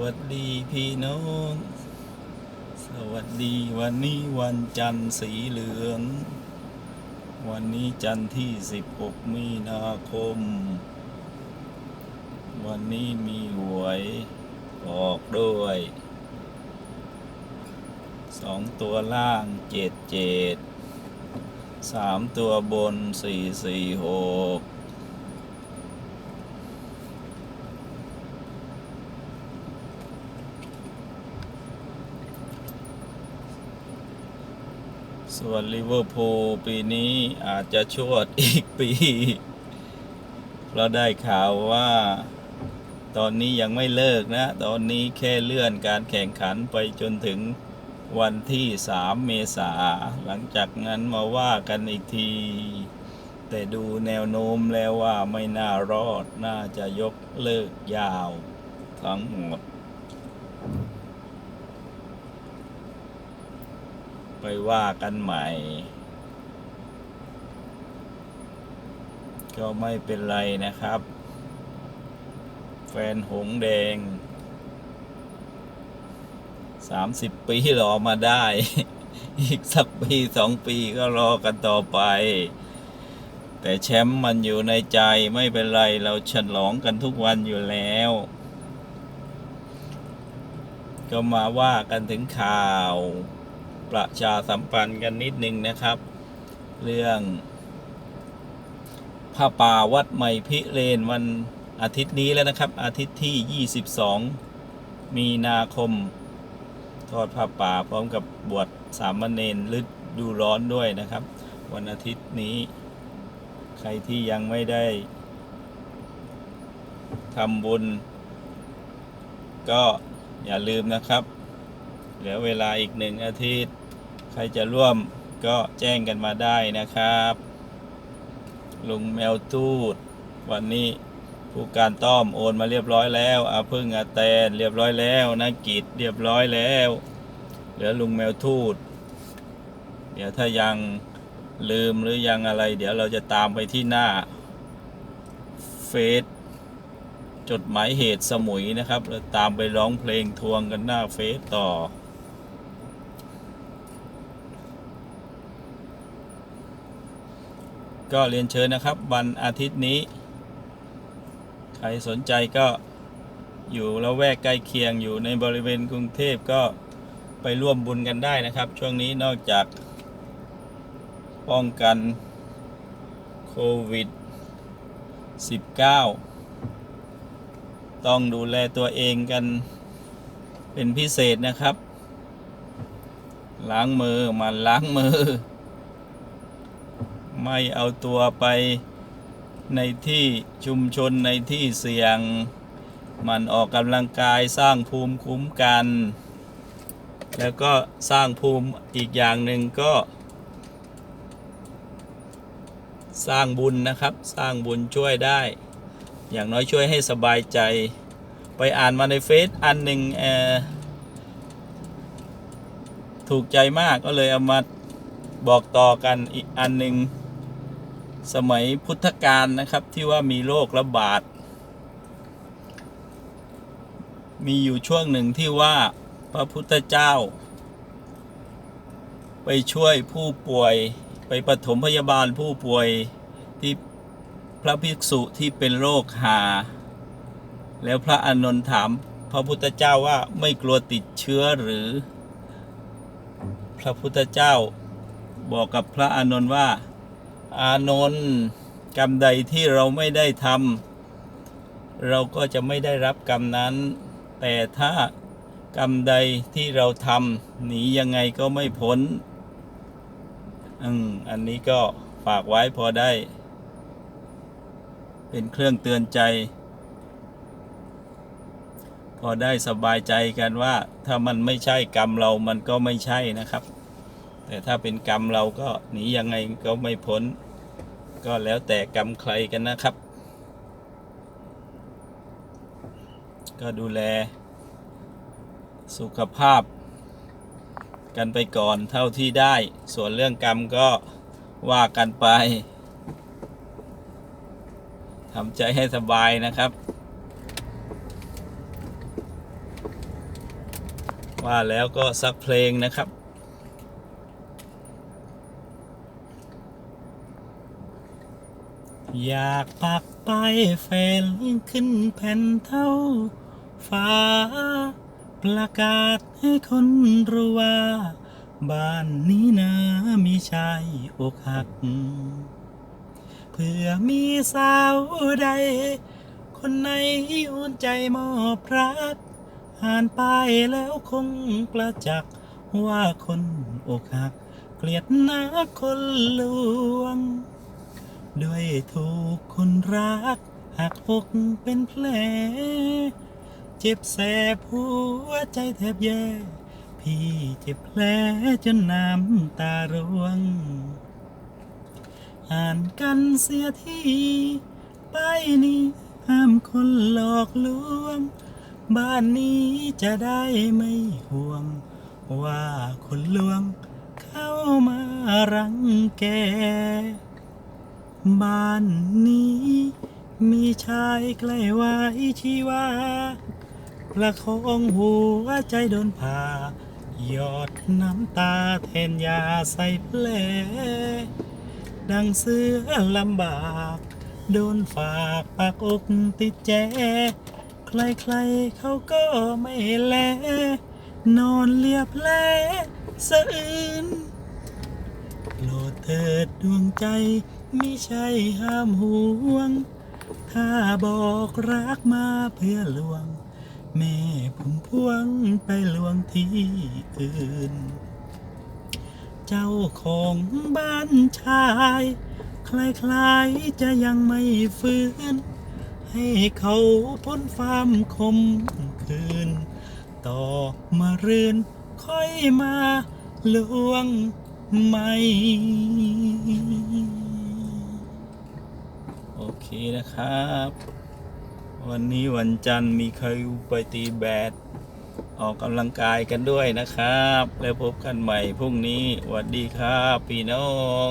วัสดีพี่น้อง สวัสดีวันนี้วันจันทร์สีเหลือง วันนี้จันทร์ที่ 16 มีนาคม วันนี้มีหวยออกด้วยสองตัวล่างเจ็ดเจ็ดสามตัวบนสี่สี่หก ส่วนลิเวอร์พูลปีนี้อาจจะชวดอีกปีเพราะได้ข่าวว่า ตอนนี้ยังไม่เลิกนะ ตอนนี้แค่เลื่อนการแข่งขันไปจนถึงวันที่ 3 เมษา หลังจากนั้นมาว่ากันอีกที แต่ดูแนวโน้มแล้วว่าไม่น่ารอด น่าจะยกเลิกยาว ทั้งหมด ไปว่ากันใหม่ ก็ไม่เป็นไรนะครับ แฟนหงแดง30ปีรอมาได้ อีกสักปีสองปีก็รอกันต่อไป แต่แชมป์มันอยู่ในใจไม่เป็นไรเราฉลองกันทุกวันอยู่แล้ว ก็มาว่ากันถึงข่าว ประชาสัมพันธ์กันนิดนึงนะครับ เรื่องผ้าป่าวัดใหม่พิเรนวันอาทิตย์นี้แล้วนะครับ อาทิตย์ที่ 22 มีนาคม ทอดผ้าป่าพร้อมกับบวชสามเณรฤดูร้อนด้วยนะครับ วันอาทิตย์นี้ ใครที่ยังไม่ได้ทำบุญ ก็อย่าลืมนะครับ เหลือเวลาอีกหนึ่งอาทิตย์ ใครจะร่วมก็แจ้งกันมาได้นะครับลุงแมวตูด วันนี้ผู้การต้อมโอนมาเรียบร้อยแล้วอาพึ่งอาแตนเรียบร้อยแล้วนักกิจเรียบร้อยแล้ว เหลือลุงแมวทูด เดี๋ยวถ้ายังลืมหรือยังอะไร เดี๋ยวเราจะตามไปที่หน้าเฟซจดหมายเหตุสมุยนะครับแล้วตามไปร้องเพลงทวงกันหน้าเฟซต่อ ก็เรียนเชิญนะครับ วันอาทิตย์นี้ ใครสนใจก็อยู่ละแวกใกล้เคียงอยู่ในบริเวณกรุงเทพก็ไปร่วมบุญกันได้นะครับ ช่วงนี้นอกจากป้องกันโควิด 19 ต้องดูแลตัวเองกันเป็นพิเศษนะครับ ล้างมือมันล้างมือ ไม่เอาตัวไปในที่ชุมชนในที่เสี่ยง มันออกกำลังกายสร้างภูมิคุ้มกัน แล้วก็สร้างภูมิอีกอย่างหนึ่งก็ สร้างบุญนะครับ สร้างบุญช่วยได้ อย่างน้อยช่วยให้สบายใจ ไปอ่านมาในเฟซอันหนึ่งเออถูกใจมากก็เลยเอามาบอกต่อกันอีกอันหนึ่ง สมัยพุทธกาลนะครับที่ว่ามีโรคระบาด มีอยู่ช่วงหนึ่งที่ว่าพระพุทธเจ้า ไปช่วยผู้ป่วยไปปฐมพยาบาลผู้ป่วยที่พระภิกษุที่เป็นโรคหา แล้วพระอานนท์ถามพระพุทธเจ้าว่าไม่กลัวติดเชื้อหรือ พระพุทธเจ้าบอกกับพระอานนท์ว่า อานนท์กรรมใดที่เราไม่ได้ทำเราก็จะไม่ได้รับกรรมนั้น แต่ถ้ากรรมใดที่เราทำหนียังไงก็ไม่พ้นอืมอันนี้ก็ฝากไว้พอได้ เป็นเครื่องเตือนใจ พอได้สบายใจกันว่า ถ้ามันไม่ใช่กรรมเรามันก็ไม่ใช่นะครับ แต่ถ้าเป็นกรรมเราก็หนียังไงก็ไม่พ้น ก็แล้วแต่กรรมใครกันนะครับ ก็ดูแล สุขภาพ กันไปก่อนเท่าที่ได้ ส่วนเรื่องกรรมก็ว่ากันไปทำใจให้สบายนะครับ ว่าแล้วก็สักเพลงนะครับ อยากปักป้ายแฟนขึ้นแผ่นเท่าฟ้า ประกาศให้คนรู้ว่า บ้านนี้นะมีชายอกหัก เพื่อมีสาวใด คนไหนอุ่นใจมอบรักอ่านไปายแล้วคงประจักษ์ว่าคนอกหัก เกลียดนักคนลวง ด้วยถูกคนรักหักอกเป็นแผล เจ็บแสบหัวใจแทบแย่ พี่เจ็บแผลจนน้ำตาร่วง อ่านกันเสียทีไปนี้ห้ามคนหลอกลวง บ้านนี้จะได้ไม่ห่วง ว่าคนลวงเข้ามารังแก บ้านนี้ มีชายใกล้ไว้ชีวาประคองหัวใจโดนผ่าหยอดน้ำตาแทนยาใส่แผลดังเสือลำบาก โดนฝากปากอกติดแจ ใครๆเขาก็ไม่แล นอนเรียบแลสะอื้นโปรดเถิดดวงใจ มิใช่ห้ามห่วง ถ้าบอกรักมาเพื่อลวง แม่ผมพวงไปลวงที่อื่น เจ้าของบ้านชาย คล้ายๆจะยังไม่ฟื้น ให้เขาพ้นความคมคืน ต่อมาเรือนค่อยมาลวงไม่ เคนะครับ วันนี้วันจันทร์มีใครไปตีแบดออกกำลังกายกันด้วยนะครับ แล้วพบกันใหม่พรุ่งนี้สวัสดีครับพี่น้อง